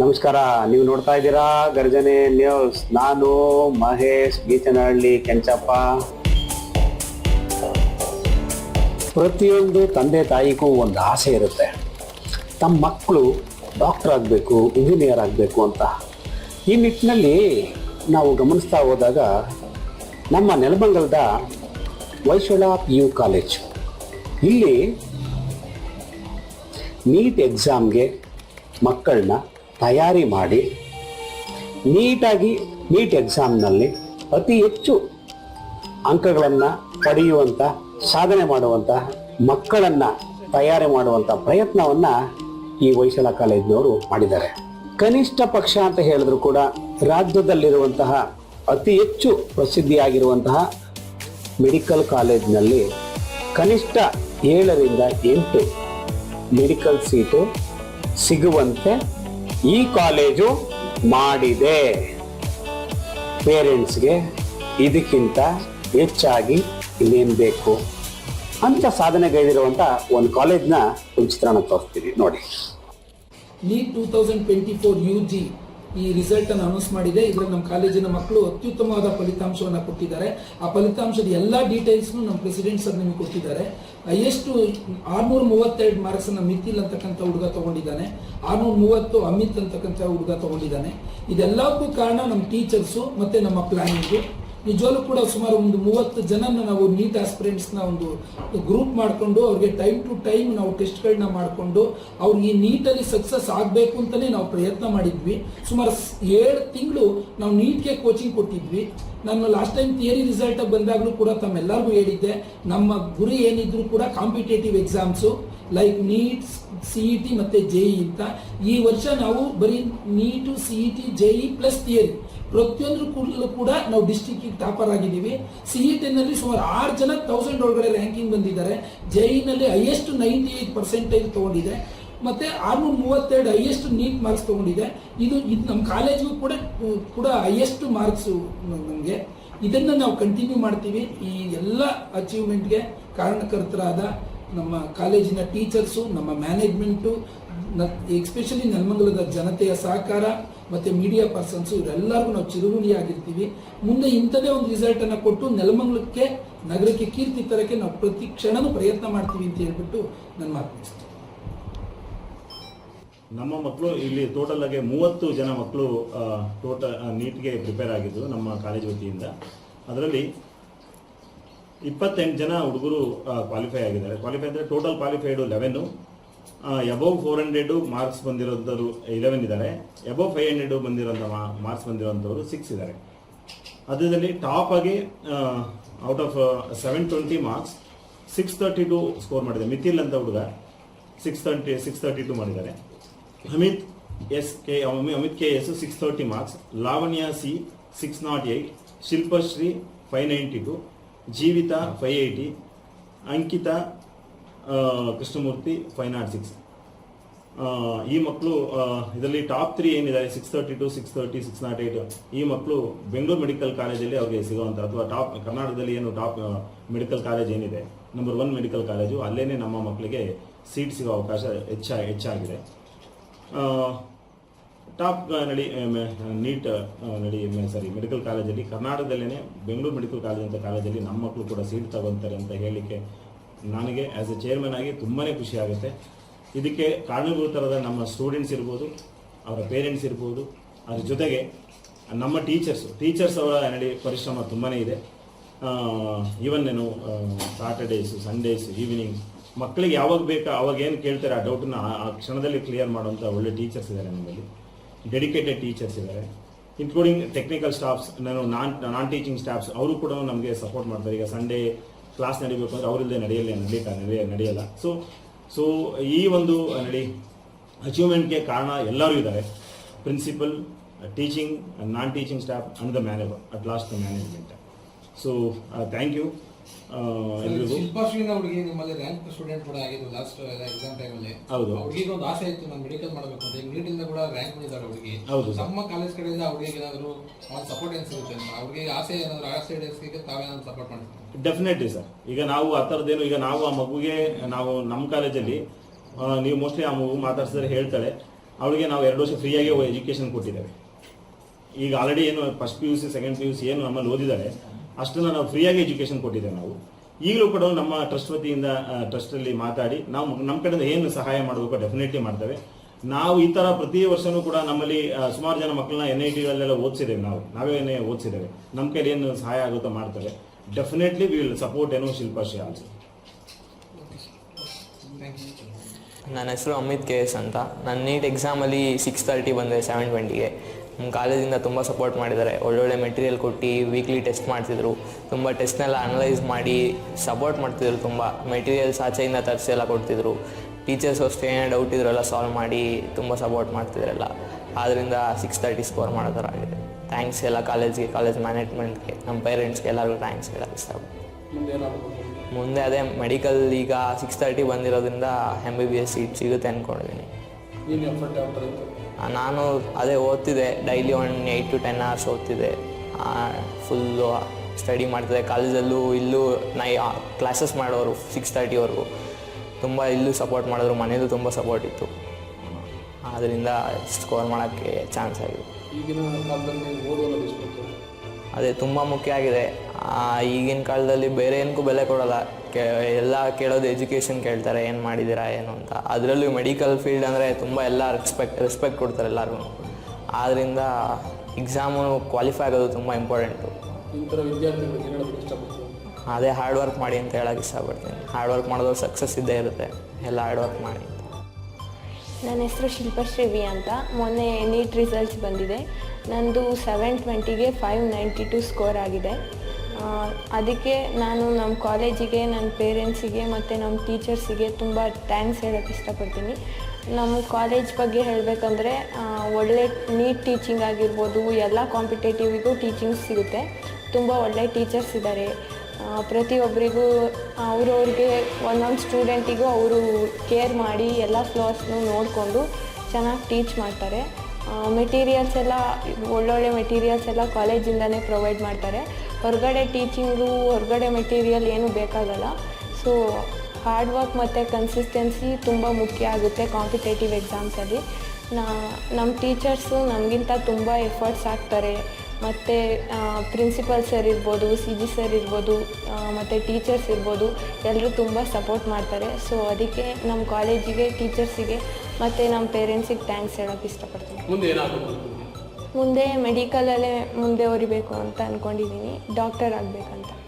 ನಮಸ್ಕಾರ, ನೀವು ನೋಡ್ತಾ ಇದ್ದೀರಾ ಗರ್ಜನೆ ನ್ಯೂಸ್. ನಾನು ಮಹೇಶ್ ಬೀಚನಹಳ್ಳಿ ಕೆಂಚಪ್ಪ. ಪ್ರತಿಯೊಂದು ತಂದೆ ತಾಯಿಗೂ ಒಂದು ಆಸೆ ಇರುತ್ತೆ. ತಮ್ಮ ಮಕ್ಕಳು ಡಾಕ್ಟರ್ ಆಗಬೇಕು, ಇಂಜಿನಿಯರ್ ಆಗಬೇಕು ಅಂತ. ಈ ನಿಟ್ಟಿನಲ್ಲಿ ನಾವು ಗಮನಿಸ್ತಾ ಹೋದಾಗ ನಮ್ಮ ನೆಲಮಂಗಲದ ವೈಶ್ವಳ ಪಿ ಯು ಕಾಲೇಜ್. ಇಲ್ಲಿ ನೀಟ್ ಎಕ್ಸಾಮ್ಗೆ ಮಕ್ಕಳನ್ನ ತಯಾರಿ ಮಾಡಿ ನೀಟಾಗಿ ನೀಟ್ ಎಕ್ಸಾಮ್ನಲ್ಲಿ ಅತಿ ಹೆಚ್ಚು ಅಂಕಗಳನ್ನು ಪಡೆಯುವಂಥ ಸಾಧನೆ ಮಾಡುವಂಥ ಮಕ್ಕಳನ್ನು ತಯಾರಿ ಮಾಡುವಂಥ ಪ್ರಯತ್ನವನ್ನು ಈ ವೈಶಾಲ ಕಾಲೇಜಿನವರು ಮಾಡಿದ್ದಾರೆ. ಕನಿಷ್ಠ ಪಕ್ಷ ಅಂತ ಹೇಳಿದ್ರು ಕೂಡ ರಾಜ್ಯದಲ್ಲಿರುವಂತಹ ಅತಿ ಹೆಚ್ಚು ಪ್ರಸಿದ್ಧಿಯಾಗಿರುವಂತಹ ಮೆಡಿಕಲ್ ಕಾಲೇಜಿನಲ್ಲಿ ಕನಿಷ್ಠ ಏಳರಿಂದ ಎಂಟು ಮೆಡಿಕಲ್ ಸೀಟು ಸಿಗುವಂತೆ ಈ ಕಾಲೇಜು ಮಾಡಿದೆ. ಪೇರೆಂಟ್ಸ್ಗೆ ಇದಕ್ಕಿಂತ ಹೆಚ್ಚಾಗಿ ಇನ್ನೇನು ಬೇಕು ಅಂತ ಸಾಧನೆಗೈದಿರುವಂಥ ಒಂದು ಕಾಲೇಜ್ನ ಒಂದು ಚಿತ್ರಣ ತೋರಿಸ್ತೀವಿ ನೋಡಿ. NEET two thousand twenty four U G ಈ ರಿಸಲ್ಟ್ ಅನ್ನು ಅನೌನ್ಸ್ ಮಾಡಿದೆ. ಇದರಲ್ಲಿ ನಮ್ಮ ಕಾಲೇಜಿನ ಮಕ್ಕಳು ಅತ್ಯುತ್ತಮವಾದ ಫಲಿತಾಂಶವನ್ನು ಕೊಟ್ಟಿದ್ದಾರೆ. ಆ ಫಲಿತಾಂಶದ ಎಲ್ಲ ಡೀಟೇಲ್ಸ್ನು ನಮ್ಮ ಪ್ರೆಸಿಡೆಂಟ್ ಸರ್ ನಿಮಗೆ ಕೊಟ್ಟಿದ್ದಾರೆ. ಎಷ್ಟು ಆರ್ನೂರ ಮೂವತ್ತೆರಡು ಮಾರ್ಕ್ಸ್ ಅನ್ನ ಮಿತಿಲ್ ಅಂತಕ್ಕಂಥ ಹುಡುಗ ತಗೊಂಡಿದ್ದಾನೆ. ಆರ್ನೂರ ಮೂವತ್ತು ಅಮಿತ್ ಅಂತಕ್ಕಂಥ ಹುಡುಗ ತಗೊಂಡಿದ್ದಾನೆ. ಇದೆಲ್ಲಕ್ಕೂ ಕಾರಣ ನಮ್ಮ ಟೀಚರ್ಸು ಮತ್ತೆ ನಮ್ಮ ಪ್ಲಾನಿಂಗು ನಿಜವಾಗ್ಲೂ ಕೂಡ ಸುಮಾರು ಒಂದು ಮೂವತ್ತು ಜನನ ನಾವು ನೀಟ್ ಆಸ್ಪಿರೆಂಟ್ಸ್ನ ಒಂದು ಗ್ರೂಪ್ ಮಾಡಿಕೊಂಡು ಅವ್ರಿಗೆ ಟೈಮ್ ಟು ಟೈಮ್ ನಾವು ಟೆಸ್ಟ್ಗಳನ್ನ ಮಾಡಿಕೊಂಡು ಅವ್ರಿಗೆ ಈ ನೀಟಲ್ಲಿ ಸಕ್ಸಸ್ ಆಗಬೇಕು ಅಂತಲೇ ನಾವು ಪ್ರಯತ್ನ ಮಾಡಿದ್ವಿ. ಸುಮಾರು ಏಳು ತಿಂಗಳು ನಾವು ನೀಟ್ಗೆ ಕೋಚಿಂಗ್ ಕೊಟ್ಟಿದ್ವಿ. ನಾನು ಲಾಸ್ಟ್ ಟೈಮ್ ಥಿಯರಿ ರಿಸಲ್ಟ್ ಬಂದಾಗಲೂ ಕೂಡ ತಮ್ಮೆಲ್ಲರಿಗೂ ಹೇಳಿದ್ದೆ. ನಮ್ಮ ಗುರಿ ಏನಿದ್ರು ಕೂಡ competitive exams like NEET C E T ಮತ್ತು ಜೆ ಅಂತ. ಈ ವರ್ಷ ನಾವು ಬರೀ NEET C E T J plus theory ಪ್ರತಿಯೊಂದು ಕೂಡಲೂ ಕೂಡ ನಾವು ಡಿಸ್ಟಿಕ್ ಟಾಪರ್ ಆಗಿದ್ದೀವಿ. ಸಿ ಇ ಟೆನ್ನಲ್ಲಿ ಸುಮಾರು ಆರು ಜನ ತೌಸಂಡ್ ಒಳಗಡೆ ರ್ಯಾಂಕಿಂಗ್ ಬಂದಿದ್ದಾರೆ. ಜೈನಲ್ಲಿ ಹೈಯೆಸ್ಟ್ ನೈಂಟಿ ಏಟ್ ಪರ್ಸೆಂಟೇಜ್ ತೊಗೊಂಡಿದೆ. ಮತ್ತೆ ಆರ್ನೂರ ಮೂವತ್ತೆರಡು ಹೈಯೆಸ್ಟ್ ನೀಟ್ ಮಾರ್ಕ್ಸ್ ತೊಗೊಂಡಿದೆ. ಇದು ಇದು ನಮ್ಮ ಕಾಲೇಜ್ಗೂ ಕೂಡ ಕೂಡ ಹೈಯೆಸ್ಟ್ ಮಾರ್ಕ್ಸು ನಮಗೆ. ಇದನ್ನು ನಾವು ಕಂಟಿನ್ಯೂ ಮಾಡ್ತೀವಿ. ಈ ಎಲ್ಲ ಅಚೀವ್ಮೆಂಟ್ಗೆ ಕಾರಣಕರ್ತರಾದ ನಮ್ಮ ಕಾಲೇಜಿನ ಟೀಚರ್ಸು ನಮ್ಮ ಮ್ಯಾನೇಜ್ಮೆಂಟು ಎಸ್ಪೆಷಲಿ ನೆಲಮಂಗಲದ ಜನತೆಯ ಸಹಕಾರ ಮತ್ತು ಮೀಡಿಯಾ ಪರ್ಸನ್ಸು ಇವರೆಲ್ಲರಿಗೂ ನಾವು ಚಿರುಗುಣಿಯಾಗಿರ್ತೀವಿ ಮುಂದೆ ಇಂಥದೇ ಒಂದು ರಿಸಲ್ಟನ್ನು ಕೊಟ್ಟು ನೆಲಮಂಗಲಕ್ಕೆ ನಗರಕ್ಕೆ ಕೀರ್ತಿ ತರಕ್ಕೆ ನಾವು ಪ್ರತಿ ಕ್ಷಣನೂ ಪ್ರಯತ್ನ ಮಾಡ್ತೀವಿ ಅಂತ ಹೇಳ್ಬಿಟ್ಟು ನನ್ನ ಮಾತು. ನಮ್ಮ ಮಕ್ಕಳು ಇಲ್ಲಿ ಟೋಟಲ್ ಆಗಿ ಮೂವತ್ತು ಜನ ಮಕ್ಕಳು ಟೋಟಲ್ ನೀಟ್ಗೆ ಪ್ರಿಪೇರ್ ಆಗಿದ್ದು ನಮ್ಮ ಕಾಲೇಜ್ ವತಿಯಿಂದ. ಅದರಲ್ಲಿ ಇಪ್ಪತ್ತೆಂಟು ಜನ ಹುಡುಗರು ಕ್ವಾಲಿಫೈ ಆಗಿದ್ದಾರೆ. ಕ್ವಾಲಿಫೈ ಅಂದರೆ total qualified eleven above four hundred marks ಬಂದಿರೋಂಥವ್ರು eleven ಇದ್ದಾರೆ ಎಬವ್ ಫೈವ್ ಹಂಡ್ರೆಡು ಬಂದಿರೋಂಥ ಮಾರ್ಕ್ಸ್ ಬಂದಿರೋಂಥವ್ರು ಸಿಕ್ಸ್ ಇದ್ದಾರೆ ಅದರಲ್ಲಿ ಟಾಪ್ ಆಗಿ out of seven twenty marks six thirty two score ಮಾಡಿದೆ. ಮಿಥಿಲ್ ಅಂತ ಹುಡುಗ six thirty six thirty two ಮಾಡಿದ್ದಾರೆ Amit S K Amit K S six thirty marks Lavanya C six nought eight Shilpashree five ninety two Jeevitha five eighty Ankita Krishnamurthy fine art six ಈ ಮಕ್ಕಳು ಇದರಲ್ಲಿ top three ಏನಿದ್ದಾರೆ six thirty two six thirty six nought eight ಈ ಮಕ್ಕಳು Bengaluru medical ಕಾಲೇಜಲ್ಲಿ ಅವ್ರಿಗೆ ಸಿಗುವಂಥ ಅಥವಾ ಟಾಪ್, ಕರ್ನಾಟಕದಲ್ಲಿ ಏನು ಟಾಪ್ ಮೆಡಿಕಲ್ ಕಾಲೇಜ್ ಏನಿದೆ ನಂಬರ್ ಒನ್ ಮೆಡಿಕಲ್ ಕಾಲೇಜು ಅಲ್ಲೇ ನಮ್ಮ ಮಕ್ಕಳಿಗೆ ಸೀಟ್ ಸಿಗೋ ಅವಕಾಶ ಹೆಚ್ಚ, ಹೆಚ್ಚಾಗಿದೆ. ಟಾಪ್ ನಡಿ ನೀಟ್ ನಡಿ ಸಾರಿ ಮೆಡಿಕಲ್ ಕಾಲೇಜಲ್ಲಿ ಕರ್ನಾಟಕದಲ್ಲೇ ಬೆಂಗಳೂರು ಮೆಡಿಕಲ್ ಕಾಲೇಜ್ ಅಂತ ಕಾಲೇಜಲ್ಲಿ ನಮ್ಮ ಮಕ್ಕಳು ಕೂಡ ಸೀಟ್ ತಗೊಂತಾರೆ ಅಂತ ಹೇಳಲಿಕ್ಕೆ ನನಗೆ ಆ್ಯಸ್ ಎ ಚೇರ್ಮನ್ ಆಗಿ ತುಂಬಾ ಖುಷಿ ಆಗುತ್ತೆ. ಇದಕ್ಕೆ ಕಾರಣೀಭೂತರಾದ ನಮ್ಮ ಸ್ಟೂಡೆಂಟ್ಸ್ ಇರ್ಬೋದು, ಅವರ ಪೇರೆಂಟ್ಸ್ ಇರ್ಬೋದು, ಅದ್ರ ಜೊತೆಗೆ ನಮ್ಮ ಟೀಚರ್ಸು ಟೀಚರ್ಸ್ ಅವರ ನಡಿ ಪರಿಶ್ರಮ ತುಂಬಾ ಇದೆ. ಈವನ್ ಏನು ಸಾಟರ್ಡೇಸು ಸಂಡೇಸು ಈವ್ನಿಂಗ್ ಮಕ್ಕಳಿಗೆ ಯಾವಾಗ ಬೇಕಾ, ಅವಾಗ ಏನು ಕೇಳ್ತಾರೆ ಆ ಡೌಟನ್ನ ಆ ಕ್ಷಣದಲ್ಲಿ ಕ್ಲಿಯರ್ ಮಾಡುವಂಥ ಒಳ್ಳೆ ಟೀಚರ್ಸ್ ಇದ್ದಾರೆ ನಮ್ಮಲ್ಲಿ. ಡೆಡಿಕೇಟೆಡ್ ಟೀಚರ್ಸ್ ಇದ್ದಾರೆ. ಇನ್ಕ್ಲೂಡಿಂಗ್ ಟೆಕ್ನಿಕಲ್ ಸ್ಟಾಫ್ಸ್ ನಾನು ನಾನ್ ನಾನ್ ಟೀಚಿಂಗ್ ಸ್ಟಾಫ್ಸ್ ಅವರು ಕೂಡ ನಮಗೆ ಸಪೋರ್ಟ್ ಮಾಡ್ತಾರೆ. ಈಗ ಸಂಡೇ ಕ್ಲಾಸ್ ನಡಿಬೇಕು ಅಂದ್ರೆ ಅವರಿಲ್ಲದೆ ನಡೆಯಲ್ಲ ನಡೀತಾ ನಡೆಯ ನಡೆಯಲ್ಲ. ಸೊ ಸೊ ಈ ಒಂದು ನಡಿ ಅಚೀವ್ಮೆಂಟ್ಗೆ ಕಾರಣ ಎಲ್ಲರೂ ಇದ್ದಾರೆ. Principal teaching non teaching staff and the manager at last the management so thank you ಎಲ್ರಿಗೂ. ಶಿಲ್ಪಾಶ್ರೀನ ಹುಡುಗಿ ನಿಮ್ಮಲ್ಲಿ ರ್ಯಾಂಕ್ ಸ್ಟೂಡೆಂಟ್ ಕೂಡ ಆಗಿದ್ದು ಲಾಸ್ಟ್ ಎಕ್ಸಾಮ್ ಟೈಮಲ್ಲಿ ಹೌದು. ಹುಡುಗಿಗೆ ಒಂದು ಆಸೆ ಇತ್ತು ನಾನು ಮೆಡಿಕಲ್ ಮಾಡಬೇಕು ಅಂತ. ಈಗ ನೀಟಿಂದ ಕೂಡ ರ್ಯಾಂಕ್ ಬಂದಿದ್ದಾರೆ ಹುಡುಗಿ. ಹೌದು. ನಮ್ಮ ಕಾಲೇಜ್ ಕಡೆಯಿಂದ ಹುಡುಗಿಗೆ ಏನಾದರೂ ಸಪೋರ್ಟ್ ಏನು ಸಿಗುತ್ತೆ ಅಂತ. ಹುಡುಗಿಗೆ ಆಸೆ ಏನಾದರೂ ಆಸೆ ಈಡೇರಿಸಲಿಕ್ಕೆ ತಾವೇನಾದ್ರು ಸಪೋರ್ಟ್ ಮಾಡ್ತೀವಿ ಡೆಫಿನೆಟ್ಲಿ ಸರ್. ಈಗ ನಾವು ಆ ಥರದ್ದೇನು ಈಗ ನಾವು ಆ ಮಗುಗೆ ನಾವು ನಮ್ಮ ಕಾಲೇಜಲ್ಲಿ ನೀವು ಮೋಸ್ಟ್ಲಿ ಆ ಮಗು ಮಾತಾಡ್ಸಿದ್ರೆ ಹೇಳ್ತಾಳೆ ಅವಳಿಗೆ ನಾವು ಎರಡು ವರ್ಷ ಫ್ರೀಯಾಗಿ ಎಜುಕೇಷನ್ ಕೊಟ್ಟಿದ್ದೇವೆ. ಈಗ ಆಲ್ರೆಡಿ ಏನು first P U C second P U C ಏನು ನಮ್ಮಲ್ಲಿ ಓದಿದ್ದಾರೆ. ಅಷ್ಟನ್ನು ನಾವು ಫ್ರೀಯಾಗಿ ಎಜುಕೇಶನ್ ಕೊಟ್ಟಿದ್ದೇವೆ ನಾವು. ಈಗಲೂ ಕೂಡ ನಮ್ಮ ಟ್ರಸ್ಟ್ ವತಿಯಿಂದ ಟ್ರಸ್ಟಲ್ಲಿ ಮಾತಾಡಿ ನಾವು ನಮ್ಮ ಕಡೆಯಿಂದ ಏನು ಸಹಾಯ ಮಾಡಬೇಕು ಡೆಫಿನೆಟ್ಲಿ ಮಾಡ್ತೇವೆ. ನಾವು ಈ ಥರ ಪ್ರತಿ ವರ್ಷನೂ ಕೂಡ ನಮ್ಮಲ್ಲಿ ಸುಮಾರು ಜನ ಮಕ್ಕಳನ್ನ ಎನ್ ಐ ಟಿಗಳಲ್ಲೆಲ್ಲ ಓದಿಸಿದ್ದೇವೆ ನಾವು. ನಾವೇನೇ ಓದಿಸಿದ್ದೇವೆ. ನಮ್ಮ ಕೈಲಿ ಏನು ಸಹಾಯ ಆಗುತ್ತೋ ಮಾಡ್ತೇವೆ. ಡೆಫಿನೆಟ್ಲಿ ವಿ ವಿಲ್ ಸಪೋರ್ಟ್ ಏನೋ ಶಿಲ್ಪಾಶ್ರೀ ಆಲ್ಸೋ ನನ್ನ ಹೆಸರು ಅಮಿತ್ ಕೆ ಎಸ್ ಅಂತ. ನಾನು ನೀಟ್ ಎಕ್ಸಾಮಲ್ಲಿ ಸಿಕ್ಸ್ ಥರ್ಟಿ ಬಂದೆ ಸೆವೆನ್ ಟ್ವೆಂಟಿಗೆ ನಮ್ಮ ಕಾಲೇಜಿಂದ ತುಂಬ ಸಪೋರ್ಟ್ ಮಾಡಿದ್ದಾರೆ. ಒಳ್ಳೊಳ್ಳೆ ಮೆಟೀರಿಯಲ್ ಕೊಟ್ಟು ವೀಕ್ಲಿ ಟೆಸ್ಟ್ ಮಾಡ್ತಿದ್ರು. ತುಂಬ ಟೆಸ್ಟ್ನೆಲ್ಲ ಅನಲೈಸ್ ಮಾಡಿ ಸಪೋರ್ಟ್ ಮಾಡ್ತಿದ್ರು ತುಂಬ. ಮೆಟೀರಿಯಲ್ಸ್ ಆಚೆಯಿಂದ ತರಿಸಿ ಎಲ್ಲ ಕೊಡ್ತಿದ್ರು. ಟೀಚರ್ಸ್ ಅಷ್ಟೇ ಏನೇ ಡೌಟ್ ಇದ್ರು ಎಲ್ಲ ಸಾಲ್ವ್ ಮಾಡಿ ತುಂಬ ಸಪೋರ್ಟ್ ಮಾಡ್ತಿದ್ರಲ್ಲ. ಆದ್ದರಿಂದ ಸಿಕ್ಸ್ ತರ್ಟಿ ಸ್ಕೋರ್ ಮಾಡೋ ಥರ ಆಗಿದೆ. ಥ್ಯಾಂಕ್ಸ್ ಎಲ್ಲ ಕಾಲೇಜ್ಗೆ ಕಾಲೇಜ್ ಮ್ಯಾನೇಜ್ಮೆಂಟ್ಗೆ ನಮ್ಮ ಪೇರೆಂಟ್ಸ್ಗೆ ಎಲ್ಲರಿಗೂ ಥ್ಯಾಂಕ್ಸ್ ಹೇಳಕ್ಕೆ ಸರ್ ಮುಂದೆ ಅದೇ ಮೆಡಿಕಲ್ ಈಗ ಸಿಕ್ಸ್ ತರ್ಟಿ ಬಂದಿರೋದ್ರಿಂದ M B B S seat ಸಿಗುತ್ತೆ ಅಂದ್ಕೊಂಡಿದ್ದೀನಿ ನಾನು ಅದೇ ಓದ್ತಿದ್ದೆ. Daily one eight to ten hours ಓದ್ತಿದ್ದೆ. ಫುಲ್ಲು ಸ್ಟಡಿ ಮಾಡ್ತಿದ್ದೆ. ಕಾಲೇಜಲ್ಲೂ ಇಲ್ಲೂ ನೈ ಕ್ಲಾಸಸ್ ಮಾಡೋರು ಸಿಕ್ಸ್ ತರ್ಟಿವರೆಗೂ ತುಂಬ ಇಲ್ಲೂ ಸಪೋರ್ಟ್ ಮಾಡಿದ್ರು. ಮನೇಲೂ ತುಂಬ ಸಪೋರ್ಟ್ ಇತ್ತು. ಆದ್ದರಿಂದ ಸ್ಕೋರ್ ಮಾಡೋಕ್ಕೆ ಚಾನ್ಸ್ ಆಗಿದೆ. ಈಗಿನ ಕಾಲದಲ್ಲಿ ಓದೋದು ಅದೇ ತುಂಬ ಮುಖ್ಯ ಆಗಿದೆ. ಈಗಿನ ಕಾಲದಲ್ಲಿ ಬೇರೆ ಏನಕ್ಕೂ ಬೆಲೆ ಕೊಡಲ್ಲ. ಕೇ ಎಲ್ಲ ಕೇಳೋದು ಎಜುಕೇಷನ್ ಕೇಳ್ತಾರೆ ಏನು ಮಾಡಿದ್ದೀರಾ ಏನು ಅಂತ. ಅದರಲ್ಲೂ ಮೆಡಿಕಲ್ ಫೀಲ್ಡ್ ಅಂದರೆ ತುಂಬ ಎಲ್ಲ ರೆಸ್ಪೆಕ್ಟ್ ರೆಸ್ಪೆಕ್ಟ್ ಕೊಡ್ತಾರೆ ಎಲ್ಲರಿಗೂ ಆದ್ದರಿಂದ ಎಕ್ಸಾಮು ಕ್ವಾಲಿಫೈ ಆಗೋದು ತುಂಬ ಇಂಪಾರ್ಟೆಂಟು ಅದೇ ಹಾರ್ಡ್ ವರ್ಕ್ ಮಾಡಿ ಅಂತ ಹೇಳೋಕ್ಕೆ ಇಷ್ಟಪಡ್ತೀನಿ. ಹಾರ್ಡ್ ವರ್ಕ್ ಮಾಡಿದವ್ರು ಸಕ್ಸಸ್ ಇದ್ದೇ ಇರುತ್ತೆ. ಎಲ್ಲ ಹಾರ್ಡ್ ವರ್ಕ್ ಮಾಡಿ ಅಂತ. ನನ್ನ ಹೆಸರು ಶಿಲ್ಪಶ್ರೀವಿ ಅಂತ. ಮೊನ್ನೆ ನೀಟ್ ರಿಸಲ್ಟ್ಸ್ ಬಂದಿದೆ. ನಂದು ಸೆವೆನ್ ಟ್ವೆಂಟಿಗೆ ಫೈವ್ ನೈಂಟಿ ಟು ಸ್ಕೋರ್ ಆಗಿದೆ. ಅದಕ್ಕೆ ನಾನು ನಮ್ಮ ಕಾಲೇಜಿಗೆ, ನನ್ನ ಪೇರೆಂಟ್ಸಿಗೆ ಮತ್ತು ನಮ್ಮ ಟೀಚರ್ಸಿಗೆ ತುಂಬ ಥ್ಯಾಂಕ್ಸ್ ಹೇಳೋಕ್ಕೆ ಇಷ್ಟಪಡ್ತೀನಿ. ನಮ್ಮ ಕಾಲೇಜ್ ಬಗ್ಗೆ ಹೇಳಬೇಕಂದ್ರೆ ಒಳ್ಳೆ ನೀಟ್ ಟೀಚಿಂಗ್ ಆಗಿರ್ಬೋದು, ಎಲ್ಲ ಕಾಂಪಿಟೇಟಿವಿಗೂ ಟೀಚಿಂಗ್ ಸಿಗುತ್ತೆ. ತುಂಬ ಒಳ್ಳೆ ಟೀಚರ್ಸ್ ಇದ್ದಾರೆ ಪ್ರತಿಯೊಬ್ಬರಿಗೂ ಅವ್ರವ್ರಿಗೆ, ಒಂದೊಂದು ಸ್ಟೂಡೆಂಟಿಗೂ ಅವರು ಕೇರ್ ಮಾಡಿ ಎಲ್ಲ ಫ್ಲೋರ್ಸ್ನು ನೋಡಿಕೊಂಡು ಚೆನ್ನಾಗಿ ಟೀಚ್ ಮಾಡ್ತಾರೆ. ಮೆಟೀರಿಯಲ್ಸ್ ಎಲ್ಲ, ಒಳ್ಳೊಳ್ಳೆ ಮೆಟೀರಿಯಲ್ಸ್ ಎಲ್ಲ ಕಾಲೇಜಿಂದನೇ ಪ್ರೊವೈಡ್ ಮಾಡ್ತಾರೆ. ಹೊರಗಡೆ ಟೀಚಿಂಗು ಹೊರಗಡೆ ಮೆಟೀರಿಯಲ್ ಏನೂ ಬೇಕಾಗಲ್ಲ. ಸೊ ಹಾರ್ಡ್ ವರ್ಕ್ ಮತ್ತು ಕನ್ಸಿಸ್ಟೆನ್ಸಿ ತುಂಬ ಮುಖ್ಯ ಆಗುತ್ತೆ ಕಾಂಪಿಟೇಟಿವ್ ಎಕ್ಸಾಮ್ಸಲ್ಲಿ ನಾ ನಮ್ಮ ಟೀಚರ್ಸು ನಮಗಿಂತ ತುಂಬ ಎಫರ್ಟ್ಸ್ ಹಾಕ್ತಾರೆ ಮತ್ತು ಪ್ರಿನ್ಸಿಪಲ್ ಸರ್ ಇರ್ಬೋದು ಸಿ ಜಿ ಸರ್ ಇರ್ಬೋದು ಮತ್ತು ಟೀಚರ್ಸ್ ಇರ್ಬೋದು ಎಲ್ಲರೂ ತುಂಬ ಸಪೋರ್ಟ್ ಮಾಡ್ತಾರೆ. ಸೊ ಅದಕ್ಕೆ ನಮ್ಮ ಕಾಲೇಜಿಗೆ ಟೀಚರ್ಸಿಗೆ ಮತ್ತು ನಮ್ಮ ಪೇರೆಂಟ್ಸಿಗೆ ಥ್ಯಾಂಕ್ಸ್ ಹೇಳೋಕ್ಕೆ ಇಷ್ಟಪಡ್ತೀನಿ. ಮುಂದೆ ಮೆಡಿಕಲಲ್ಲೇ ಮುಂದೆ ಹೊರಿಬೇಕು ಅಂತ ಅಂದ್ಕೊಂಡಿದ್ದೀನಿ ಡಾಕ್ಟರ್ ಆಗಬೇಕಂತ.